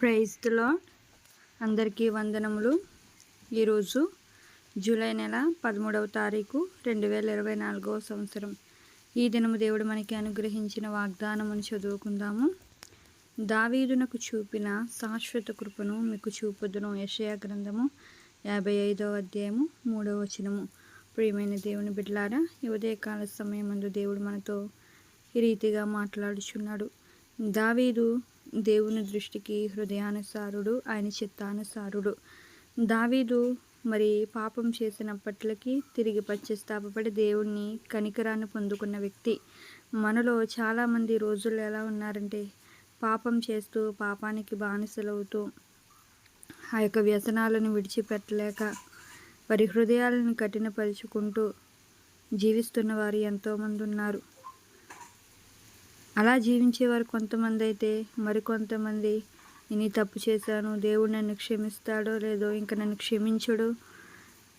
ప్రైజ్లో అందరికీ వందనములు. ఈరోజు జూలై నెల పదమూడవ తారీఖు రెండు వేల ఇరవై నాలుగవ సంవత్సరం. ఈ దినము దేవుడు మనకి అనుగ్రహించిన వాగ్దానమును చదువుకుందాము. దావీదునకు చూపిన శాశ్వత కృపను మీకు చూపుదును. యషయా గ్రంథము యాభై ఐదవ అధ్యాయము మూడవ వచనము. ప్రియమైన దేవుని బిడ్డలారా ఈ ఉదయకాల సమయమందు దేవుడు మనతో ఈ రీతిగా మాట్లాడుచున్నాడు. దావీదు దేవుని దృష్టికి హృదయానుసారుడు ఆయన చిత్తానుసారుడు. దావీదు మరి పాపం చేసినప్పటికీ తిరిగి పశ్చాత్తాపడి దేవుణ్ణి కనికరాన్ని పొందుకున్న వ్యక్తి. మనలో చాలామంది రోజుల్లో ఎలా ఉన్నారంటే పాపం చేస్తూ పాపానికి బానిసలవుతూ ఆ యొక్క వ్యసనాలను విడిచిపెట్టలేక వారి హృదయాలను కఠినపరుచుకుంటూ జీవిస్తున్న వారు ఎంతోమంది ఉన్నారు. అలా జీవించేవారు కొంతమంది అయితే మరికొంతమంది నేను తప్పు చేశాను దేవుడు నన్ను క్షమిస్తాడో లేదో ఇంకా నన్ను క్షమించడు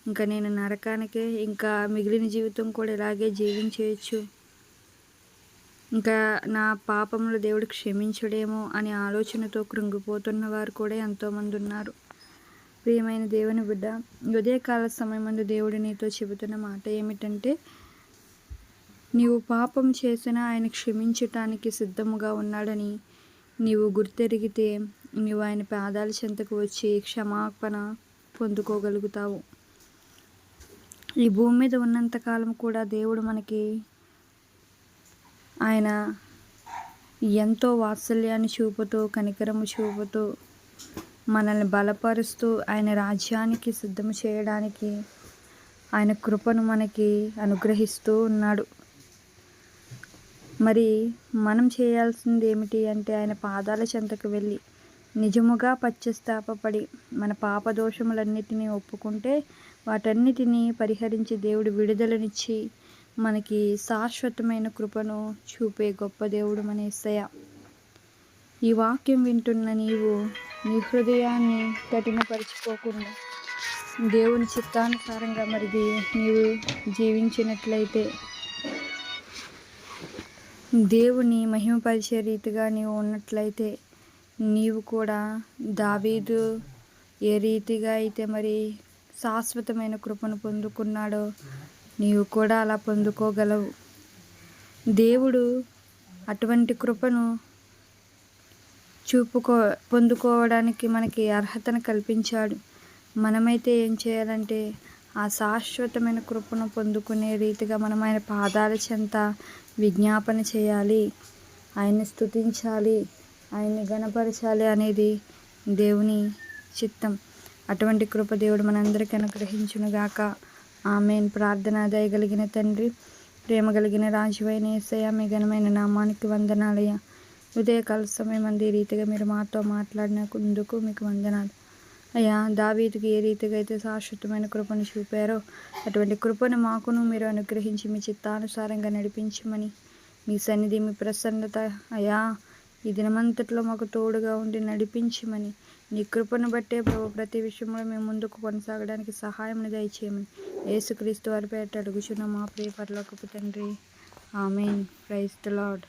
ఇంకా నేను నరకానికే ఇంకా మిగిలిన జీవితం కూడా ఇలాగే జీవించేయచ్చు. ఇంకా నా పాపములు దేవుడు క్షమించడేమో అనే ఆలోచనతో కృంగిపోతున్న వారు కూడా ఎంతోమంది ఉన్నారు. ప్రియమైన దేవుని బిడ్డ ఉదయకాల సమయం ముందు దేవుడు నీతో చెబుతున్న మాట ఏమిటంటే నీవు పాపం చేసిన ఆయన క్షమించటానికి సిద్ధముగా ఉన్నాడని నీవు గుర్తెరిగితే నీవు ఆయన పాదాల చెంతకు వచ్చి క్షమాపణ పొందుకోగలుగుతావు. ఈ భూమి మీద ఉన్నంతకాలం కూడా దేవుడు మనకి ఆయన ఎంతో వాత్సల్యాన్ని చూపుతూ కనికరము చూపుతూ మనల్ని బలపరుస్తూ ఆయన రాజ్యానికి సిద్ధం చేయడానికి ఆయన కృపను మనకి అనుగ్రహిస్తూ ఉన్నాడు. మరి మనం చేయాల్సింది ఏమిటి అంటే ఆయన పాదాల చెంతకు వెళ్ళి నిజముగా పశ్చాత్తాపడి మన పాప దోషములన్నిటినీ ఒప్పుకుంటే వాటన్నిటినీ పరిహరించి దేవుడు విడుదలనిచ్చి మనకి శాశ్వతమైన కృపను చూపే గొప్ప దేవుడు మన ఇస్తయ ఈ వాక్యం వింటున్న నీవు నీ హృదయాన్ని కఠినపరుచుకోకుండా దేవుని చిత్తానుసారంగా మరి నీవు జీవించినట్లయితే దేవుని మహిమపరిచే రీతిగా నీవు ఉన్నట్లయితే నీవు కూడా దావీదు ఏ రీతిగా అయితే మరి శాశ్వతమైన కృపను పొందుకున్నాడో నీవు కూడా అలా పొందుకోగలవు. దేవుడు అటువంటి కృపను చూపుకో పొందుకోవడానికి మనకి అర్హతను కల్పించాడు. మనమైతే ఏం చేయాలంటే ఆ శాశ్వతమైన కృపను పొందుకునే రీతిగా మనం ఆయన పాదాల చెంత విజ్ఞాపన చేయాలి. ఆయన్ని స్థుతించాలి ఆయన్ని గణపరచాలి అనేది దేవుని చిత్తం. అటువంటి కృప దేవుడు మనందరికీ అనుగ్రహించునుగాక. ఆమెన్. ప్రార్థన దయగలిగిన తండ్రి ప్రేమ కలిగిన రాజువైన ఏసయ మీ ఘనమైన నామానికి వందనాలయ్య. ఉదయకాల సమయం అంది రీతిగా మీరు మాతో మాట్లాడినందుకు మీకు వందనాలు. అయ్యా దావీదికి ఏ రీతిగా అయితే శాశ్వతమైన కృపను చూపారో అటువంటి కృపను మాకును మీరు అనుగ్రహించి మీ చిత్తానుసారంగా నడిపించమని మీ సన్నిధి మీ ప్రసన్నత అయా ఈ దినమంతట్లో మాకు తోడుగా ఉండి నడిపించమని నీ కృపను బట్టే ప్రభు ప్రతి విషయంలో మేము ముందుకు కొనసాగడానికి సహాయం దయచేయమని యేసుక్రీస్తు వారి పేట అడుగుచున్న మా ప్రియ పర్లోకపు తండ్రి. ఆమెన్. Praise the lord